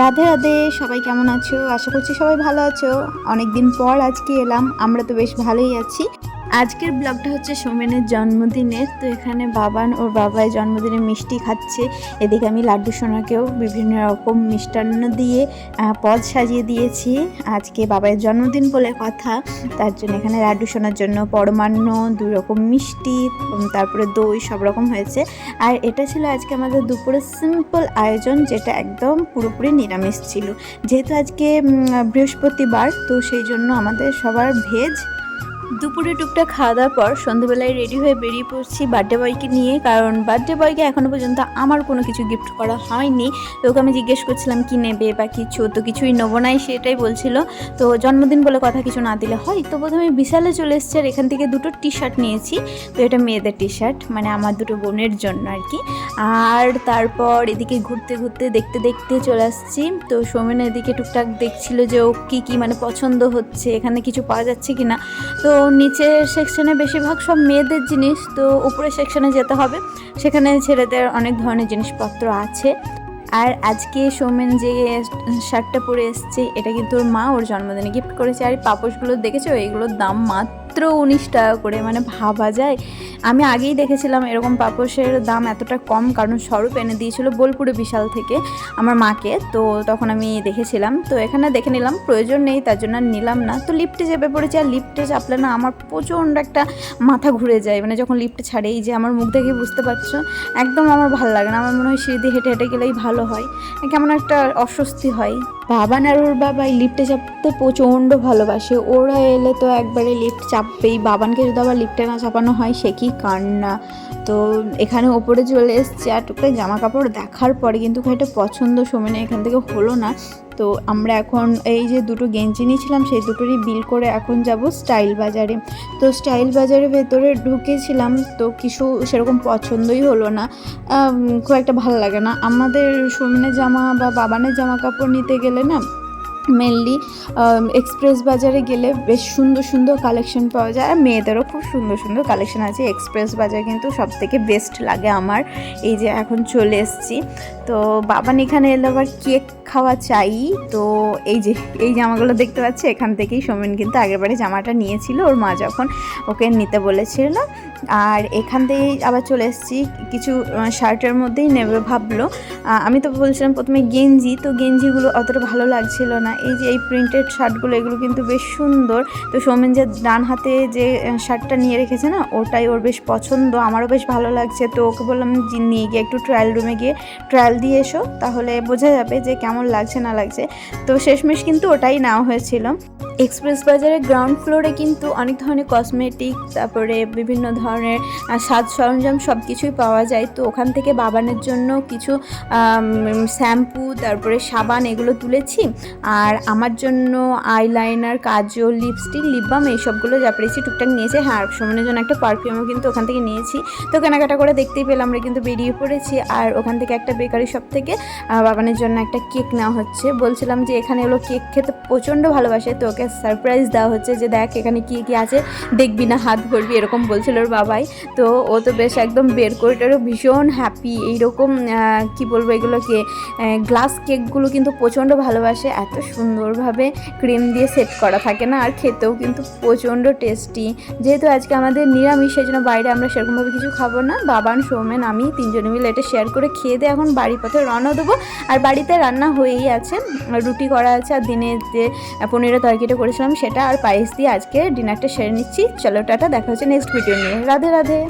রাধে রাধে, সবাই কেমন আছো? আশা করছি সবাই ভালো আছো। অনেকদিন পর আজকে এলাম, আমরা তো বেশ ভালোই আছি। আজকের ব্লগটা হচ্ছে সোমেনের জন্মদিনের। তো এখানে বাবান ওর বাবাই জন্মদিনে মিষ্টি খাচ্ছে। এদিকে আমি লাড্ডু সোনাকেও বিভিন্ন রকম মিষ্টান্ন দিয়ে পদ সাজিয়ে দিয়েছি। আজকে বাবার জন্মদিন বলে কথা। তার জন্য এখানে লাড্ডু সোনার জন্য পরমান্ন, দু রকম মিষ্টি তারপরে দই, সব রকম হয়েছে। আর এটা ছিল আজকে আমাদের দুপুরে সিম্পল আয়োজন, যেটা একদম পুরোপুরি নিরামিষ ছিল। যেহেতু আজকে বৃহস্পতিবার, তো সেই জন্য আমাদের সবার ভেজ দুপুরে টুকটা খাওয়া দাওয়ার পর সন্ধ্যেবেলায় রেডি হয়ে বেরিয়ে পড়ছি বার্থডে বয়কে নিয়ে, কারণ বার্থডে বয়কে এখনও পর্যন্ত আমার কোনো কিছু গিফট করা হয়নি। তো ওকে আমি জিজ্ঞেস করছিলাম, কি নেবে বা কিছু তো কিছুই নেব নাই সেটাই বলছিল। তো জন্মদিন বলে কথা কিছু না দিলে হয়। তো প্রথমে বিশালে চলে এসছে আর এখান থেকে দুটো টি শার্ট নিয়েছি। তো এটা মেয়েদের টি শার্ট মানে আমার দুটো বোনের জন্য আর কি। আর তারপর এদিকে ঘুরতে ঘুরতে, দেখতে দেখতে চলে আসছি। তো সৌমেন এদিকে টুকটাক দেখছিল যে ও কী কী মানে পছন্দ হচ্ছে, এখানে কিছু পাওয়া যাচ্ছে কি না তো নিচের সেকশনে বেশিরভাগ সব মেয়েদের জিনিস, তো উপরের সেকশনে যেতে হবে। সেখানে ছেলেদের অনেক ধরনের জিনিসপত্র আছে। আর আজকে সৌমেন যে শার্টটা পরে এসছে, এটা কিন্তু ওর মা ওর জন্মদিনে গিফট করেছে। আর এই পাপোশগুলো দেখেছ? এইগুলোর দাম মাত্র উনিশ টাকা করে মানে ভাবা যায়। আমি আগেই দেখেছিলাম এরকম পাপোশের দাম এতটা কম, কারণ স্বরূপ এনে দিয়েছিল বোলপুরে বিশাল থেকে আমার মাকে। তো তখন আমি দেখেছিলাম। তো এখানে দেখে নিলাম, প্রয়োজন নেই, তার জন্য নিলাম না। তো লিফটে চেপে পড়েছি, আর লিফটে চাপলে না আমার প্রচণ্ড একটা মাথা ঘুরে যায়। মানে যখন লিফটে ছাড়ে, এই যে আমার মুখ দেখে বুঝতে পারছ, একদম আমার ভালো লাগে না। আমার মনে হয় সিঁড়ি দিয়ে হেঁটে হেঁটে গেলেই ভালো হয়। কেমন একটা অস্বস্তি হয়। বাবান আর ওর বাবা এই লিফটে চাপতে প্রচণ্ড ভালোবাসে। ওরা এলে তো একবারে লিফট চাপবেই। বাবানকে যদি আবার লিফটে না চাপানো হয়, সে কি কান্না। তো এখানে ওপরে চলে এসছে আর টুকটাক জামা কাপড় দেখার পরে কিন্তু খুব একটা পছন্দ সময় এখান থেকে হলো না। তো আমরা এখন এই যে দুটো গেঞ্জি নিয়েছিলাম, সেই দুটোরই বিল করে এখন যাব স্টাইল বাজারে। তো স্টাইল বাজারের ভেতরে ঢুকেছিলাম, তো কিছু সেরকম পছন্দই হলো না। খুব একটা ভালো লাগে না। আমাদের সুমনের জামা বা বাবানের জামা কাপড় নিতে গেলে না মেনলি এক্সপ্রেস বাজারে গেলে বেশ সুন্দর সুন্দর কালেকশন পাওয়া যায়। আর মেয়েদেরও খুব সুন্দর সুন্দর কালেকশন আছে। এক্সপ্রেস বাজার কিন্তু সব থেকে বেস্ট লাগে আমার। এই যে এখন চলে এসেছি। তো বাবান এখানে এলে আবার কেক খাওয়া চাই। তো এই যে, এই জামাগুলো দেখতে পাচ্ছি? এখান থেকেই সোমেন কিন্তু আগেরবারে জামাটা নিয়েছিল। ওর মা যখন ওকে নিতে বলেছিল। আর এখান থেকেই আবার চলে এসেছি। কিছু শার্টের মধ্যেই নেবে ভাবলো। আমি তো বলছিলাম প্রথমে গেঞ্জি। তো গেঞ্জিগুলো অতটা ভালো লাগছিল না। এই যে, এই প্রিন্টেড শার্টগুলো, এগুলো কিন্তু বেশ সুন্দর। তো সৌমেন যে ডান হাতে যে শার্টটা নিয়ে রেখেছে না, ওটাই ওর বেশ পছন্দ। আমারও বেশ ভালো লাগছে। তো ওকে বললাম নিয়ে গিয়ে একটু ট্রায়াল রুমে গিয়ে ট্রায়াল দিয়ে এসো। তাহলে বোঝা যাবে যে কেমন লাগছে না লাগছে। তো শেষমেশ কিন্তু ওটাই নেওয়া হয়েছিল। এক্সপ্রেস বাজারের গ্রাউন্ড ফ্লোরে কিন্তু অনেক ধরনের কসমেটিক, তারপরে বিভিন্ন ধরনের সাজ সরঞ্জাম সব কিছুই পাওয়া যায়। তো ওখান থেকে বাবানের জন্য কিছু শ্যাম্পু, তারপরে সাবান এগুলো তুলেছি। আর আমার জন্য আইলাইনার, কাজল, লিপস্টিক, লিপ বাম এইসবগুলো যা পেরেছি টুকটাক নিয়েছে। হ্যাঁ আর সুমনের জন্য একটা পারফিউমও কিন্তু ওখান থেকে নিয়েছি। তো কেনাকাটা করে দেখতেই পেলাম আমরা কিন্তু বেরিয়ে পড়েছি। আর ওখান থেকে একটা বেকারি শপ থেকে বাবানের জন্য একটা কেক নেওয়া হচ্ছে। বলছিলাম যে এখানে হলো কেক খেতে প্রচণ্ড ভালোবাসে, তো ওকে সারপ্রাইজ দেওয়া হচ্ছে যে দেখ এখানে কী কী আছে, দেখবি না হাত ভরবি, এরকম বলছিল ওর বাবাই। তো ও তো বেশ একদম বের করে টেরও ভীষণ হ্যাপি এইরকম কি বলব এগুলোকে গ্লাস কেকগুলো কিন্তু প্রচণ্ড ভালোবাসে। এত সুন্দরভাবে ক্রিম দিয়ে সেট করা থাকে না, আর খেতেও কিন্তু প্রচণ্ড টেস্টি যেহেতু আজকে আমাদের নিরামিষ, সেই জন্য বাইরে আমরা সেরকমভাবে কিছু খাব না। বাবান সৌমেন, আমি তিনজনে মিলে এটা শেয়ার করে খেয়ে দিয়ে এখন বাড়ির পথে রওনা দেবো। আর বাড়িতে রান্না হয়েই আছে, রুটি করা আছে, আর দিনে যে পনিরের তরকারিটা করেছিলাম সেটা আর পায়েস দিয়ে আজকে ডিনারটা সেরে নিচ্ছি। চলো টাটা, দেখা হচ্ছে নেক্সট ভিডিও নিয়ে। রাধে রাধে।